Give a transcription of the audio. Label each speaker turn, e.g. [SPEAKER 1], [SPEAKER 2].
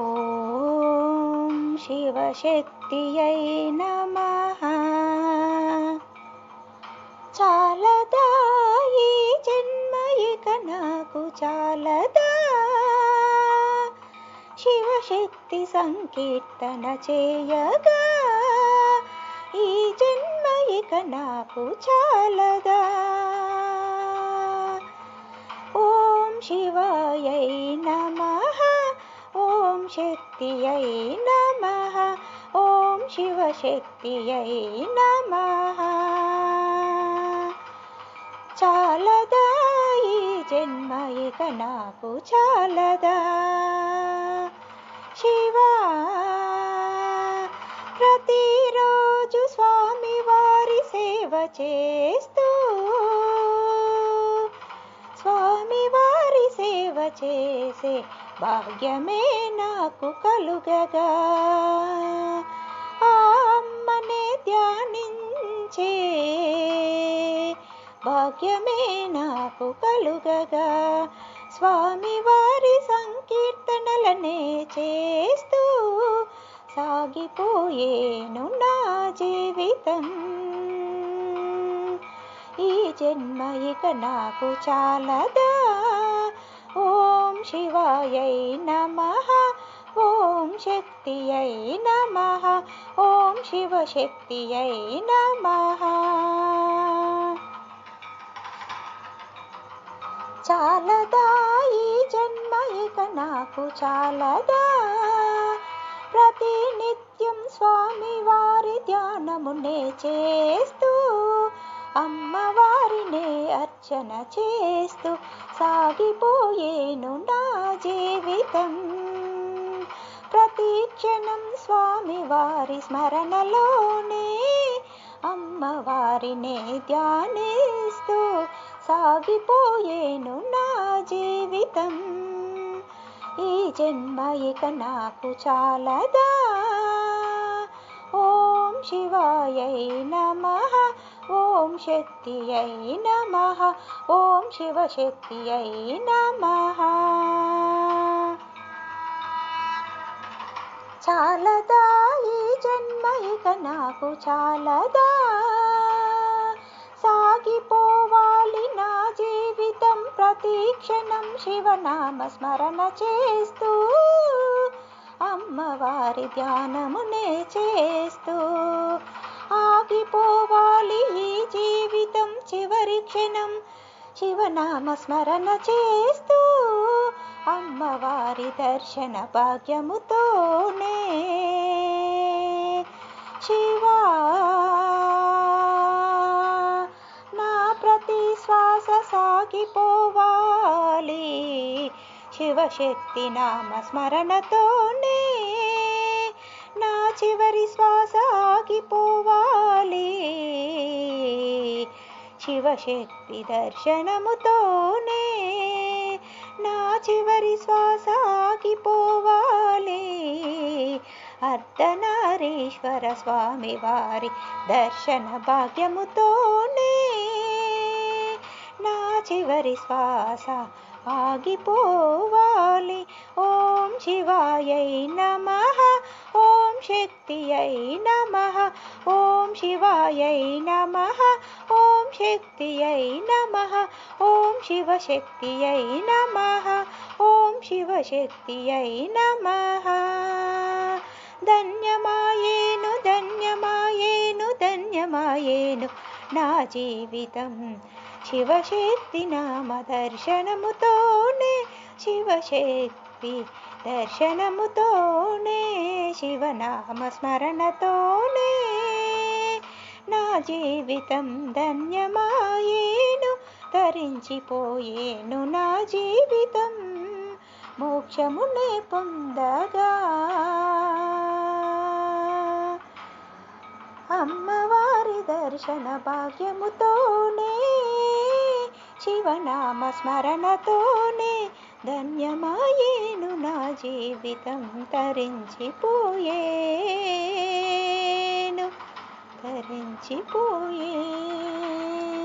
[SPEAKER 1] ఓం శివశక్తియై నమః. చాలదా ఈ జన్మ ఇక నాకు చాలదా. శివశక్తి సంకీర్తన చేయగా ఈ జన్మ ఇక నాకు చాలదా. ఓం శివాయై నమః. ఓం శక్తియై నమః ఓం శివశక్తియై నమః చాలదా ఈ జన్మ ఇక నాకు చాలదా శివా ప్రతిరోజు స్వామి వారి సేవ చేస్తూ చేసే భాగ్యమే నాకు కలుగగా. ఆ అమ్మనే ధ్యానించే భాగ్యమే నాకు కలుగగా. స్వామి వారి సంకీర్తనలనే చేస్తూ సాగిపోయేను నా జీవితం. ఈ జన్మ ఇక నాకు చాలదా? శివాయై నమ. ఓం శక్తియై నమ. ఓం శివశక్తియై నమ. చాలదా ఈ జన్మ ఇక నాకు చాలదా? ప్రతి నిత్యం స్వామి వారి ధ్యానమునే చేస్తూ అమ్మవారినే అర్చన చేస్తూ సాగిపోయేను నా జీవితం. ప్రతి క్షణం స్వామి వారి స్మరణలోనే అమ్మవారినే ధ్యానిస్తూ సాగిపోయేను నా జీవితం. ఈ జన్మ ఇక నాకు చాలదా? ఓం శివాయ నమః. ఓం శక్తి అయి నమ. ఓం శివశక్తి అయి నమ. చాలదా ఈ జన్మ ఇక నాకు చాలదా. సాగిపోవాలి నా జీవితం ప్రతి క్షణం శివనామ స్మరణ చేస్తూ. అమ్మవారి ధ్యానమునే చేస్తూ. ఆగిపోవాలి క్షణం శివనామ స్మరణ చేస్తూ అమ్మవారి దర్శన భాగ్యముతోనే శివా నా ప్రతి శ్వాస సాగిపోవాలి. శివశక్తి నామ స్మరణతోనే నా చివరి శ్వాస ఆగిపో శివశక్తి దర్శనముతోనే నా చివరి శ్వాస ఆగిపోవాలి అర్ధనారీశ్వర స్వామి వారి దర్శన భాగ్యముతోనే నా చివరి శ్వాస ఆగిపోవాలి. ఓం శివాయై నమ ఓం శక్తియై నమ ఓం శివాయై నమ ఓం శక్తియై నమః ఓం శివశక్తియై నమః ఓం శివశక్తియై నమః ధన్యమాయేను ధన్యమాయేను ధన్యమాయేను నా జీవితం శివశక్తి నామ దర్శనముతోనే శివశక్తి దర్శనముతోనే శివనామ స్మరణతోనే నా జీవితం ధన్యమాయేను తరించిపోయేను నా జీవితం మోక్షమునే పొందగా. అమ్మవారి దర్శన భాగ్యముతోనే శివనామ స్మరణతోనే ధన్యమాయేను నా జీవితం తరించిపోయే. తరించిపోయేను తరించిపోయే